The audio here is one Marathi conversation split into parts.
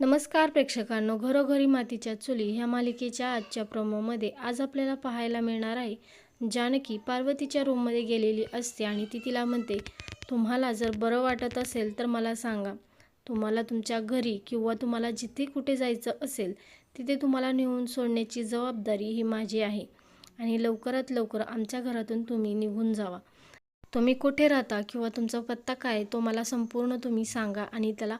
नमस्कार प्रेक्षकांनो घरोघरी मातीच्या चुली ह्या मालिकेच्या आजच्या प्रोमोमध्ये आज आपल्याला पाहायला मिळणार आहे. जानकी पार्वतीच्या रूममध्ये गेलेली असते आणि ती तिला म्हणते तुम्हाला जर बरं वाटत असेल तर मला सांगा. तुम्हाला तुमच्या घरी किंवा तुम्हाला जिथे कुठे जायचं असेल तिथे तुम्हाला नेऊन सोडण्याची जबाबदारी ही माझी आहे आणि लवकरात लवकर आमच्या घरातून तुम्ही निघून जावा. तुम्ही कुठे राहता किंवा तुमचा पत्ता काय तो मला संपूर्ण तुम्ही सांगा आणि त्याला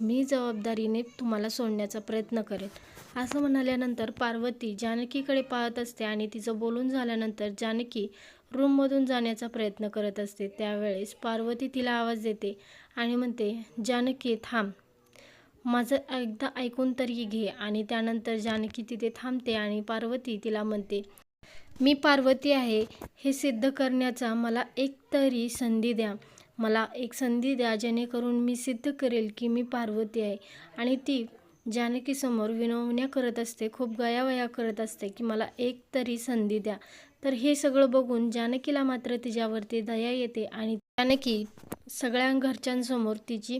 मी जबाबदारीने तुम्हाला सोडण्याचा प्रयत्न करेन असं म्हणाल्यानंतर पार्वती जानकीकडे पाहत असते आणि तिचं बोलून झाल्यानंतर जानकी रूममधून जाण्याचा प्रयत्न करत असते. त्यावेळेस पार्वती तिला आवाज देते आणि म्हणते जानकी थांब. माझं एकदा ऐकून तरी घे. आणि त्यानंतर जानकी तिथे थांबते आणि पार्वती तिला म्हणते मी पार्वती आहे. हे सिद्ध करण्याचा मला एक तरी संधी द्या. मला एक संधी द्या जेणेकरून मी सिद्ध करेल की मी पार्वती आहे. आणि ती जानकीसमोर विनवण्या करत असते खूप गयावया करत असते की मला एक तरी संधी द्या. तर हे सगळं बघून जानकीला मात्र तिच्यावरती दया येते आणि जानकी सगळ्या घरच्यांसमोर तिची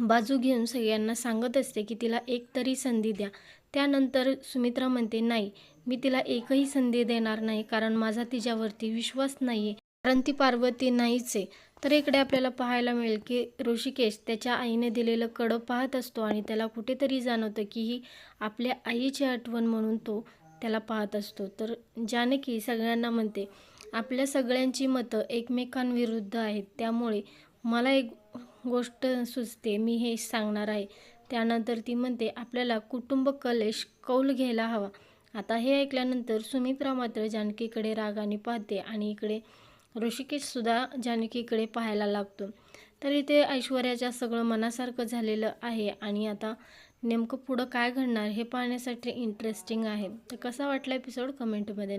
बाजू घेऊन सगळ्यांना सांगत असते की तिला एक तरी संधी द्या. त्यानंतर सुमित्रा म्हणते नाही मी तिला एकही संधी देणार नाही कारण माझा तिच्यावरती विश्वास नाही आहे कारण ती पार्वती नाहीच आहे तर इकडे आपल्याला पाहायला मिळेल की ऋषिकेश त्याच्या आईने दिलेलं कडं पाहत असतो आणि त्याला कुठेतरी जाणवतं की ही आपल्या आईची आठवण म्हणून तो त्याला पाहत असतो. तर जानकी सगळ्यांना म्हणते आपल्या सगळ्यांची मतं एकमेकांविरुद्ध आहेत. त्यामुळे मला एक गोष्ट सुचते मी हे सांगणार आहे. त्यानंतर ती म्हणते आपल्याला कुटुंब कलेश कौल घ्यायला हवा. आता हे ऐकल्यानंतर सुमित्रा मात्र जानकीकडे रागाने पाहते आणि इकडे ऋषिकेशसुद्धा जानकीकडे पाहायला लागतो. तर इथे ऐश्वर्याच्या सगळं मनासारखं झालेलं आहे आणि आता नेमकं पुढं काय घडणार हे पाहण्यासाठी इंटरेस्टिंग आहे. तर कसा वाटला एपिसोड कमेंटमध्ये